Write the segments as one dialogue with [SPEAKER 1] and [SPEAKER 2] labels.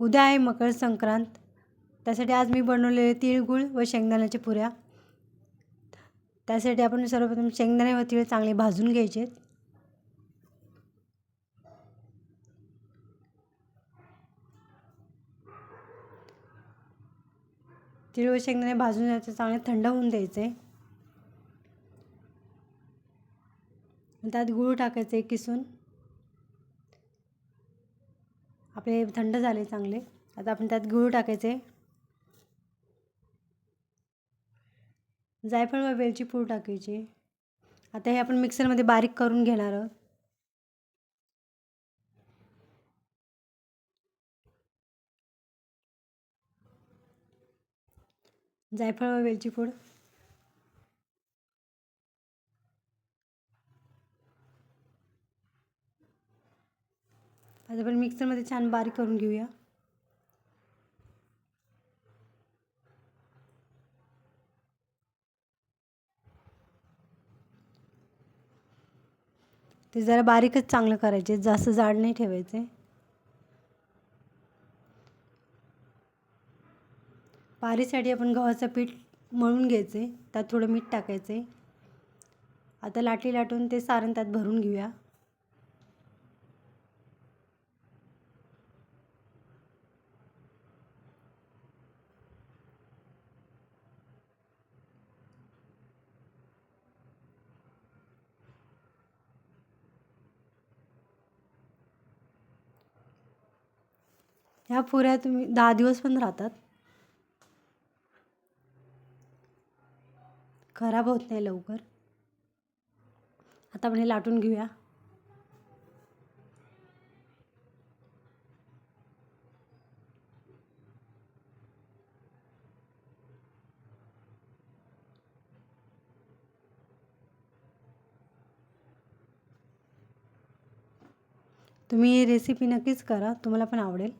[SPEAKER 1] उद्या आहे मकर संक्रांत. त्यासाठी आज मी बनवलेले तिळगुळ व शेंगदाण्याच्या पुऱ्या. त्यासाठी आपण सर्वप्रथम शेंगदाणे व तिळ चांगले भाजून घ्यायचे तिळ व शेंगदाणे भाजून घ्यायचे चांगले थंड होऊन द्यायचे. त्यात गूळ टाकायचे किसून. आपले थंड झाले चांगले. आता आपण त्यात गूळ टाकायचे. जायफळ व वेलची पूड टाकायची. आता हे आपण मिक्सरमध्ये बारीक करून घेणार आहोत. जायफळ व वेलची पूड. आता आपण मिक्सरमध्ये छान बारीक करून घेऊया. ते जरा बारीकच चांगलं करायचे जास्त जाड नाही ठेवायचे. पारीसाठी आपण गव्हाचं पीठ मळून घ्यायचे त्यात थोडं मीठ टाकायचे. आता लाटली लाटून ते सारण त्यात भरून घेऊया. ह्या पुऱ्या तुम्ही दहा दिवस पण राहतात. खराब होत नाही लवकर. आता आपण हे लाटून घेऊया. तुम्ही ही रेसिपी नक्कीच करा तुम्हाला पण आवडेल.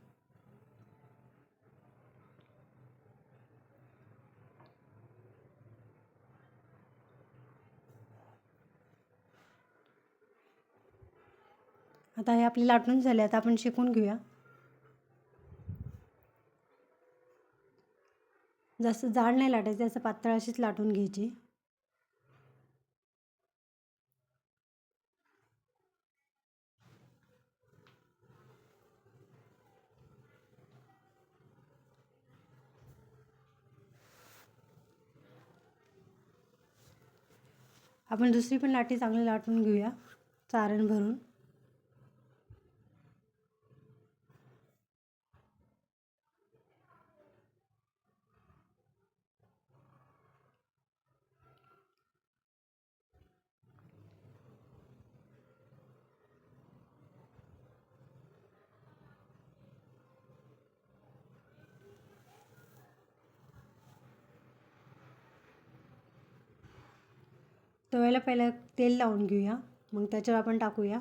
[SPEAKER 1] आता हे आपले लाटून झाले आता आपण शिकून घेऊया. जास्त जाड नाही लाटायचं असं पातळ अशीच लाटून घ्यायची. आपण दुसरी पण लाटी चांगली लाटून घेऊया चारण भरून. तव्याला पहिला तेल लावून घेऊया. मग त्याच्यावर आपण टाकूया.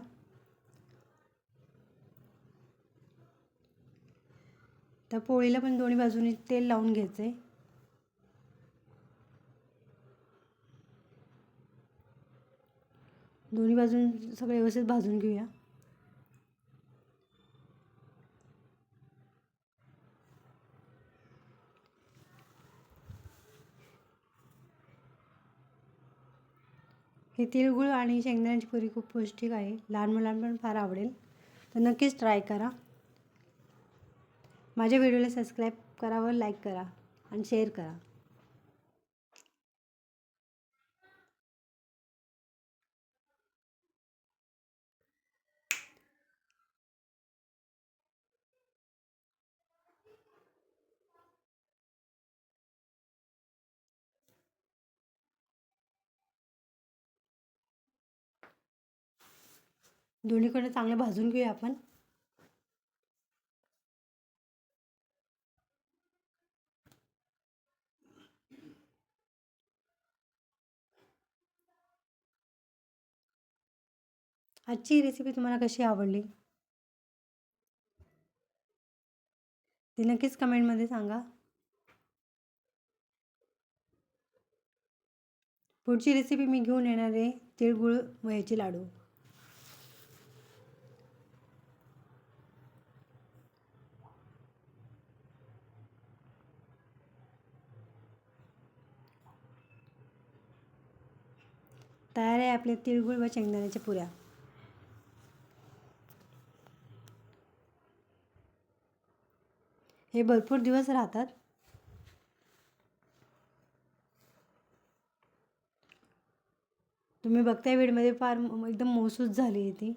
[SPEAKER 1] त्या पोळीला पण दोन्ही बाजूनी तेल लावून घ्यायचं आहे दोन्ही बाजून सगळे व्यवस्थित भाजून घेऊया. ही तिळगुळ आणि शेंगदाण्याची पुरी खूप पौष्टिक आहे. लहान मुलांना पण फार आवडेल. तर नक्कीच ट्राय करा. माझ्या व्हिडिओला सबस्क्राईब करा व लाईक करा आणि शेअर करा. दोन्हीकडे चांगले भाजून घेऊया आपण. आजची रेसिपी तुम्हाला कशी आवडली? ती नक्कीच कमेंटमध्ये सांगा. पुढची रेसिपी मी घेऊन येणार आहे तिळगुळ व लाडू. तयार आहे आपल्या तिळगुळ व शेंगदाण्याच्या पुऱ्या. हे भरपूर दिवस राहतात. तुम्ही बघताय वेळमध्ये फार एकदम मोसूस झाली आहे ती.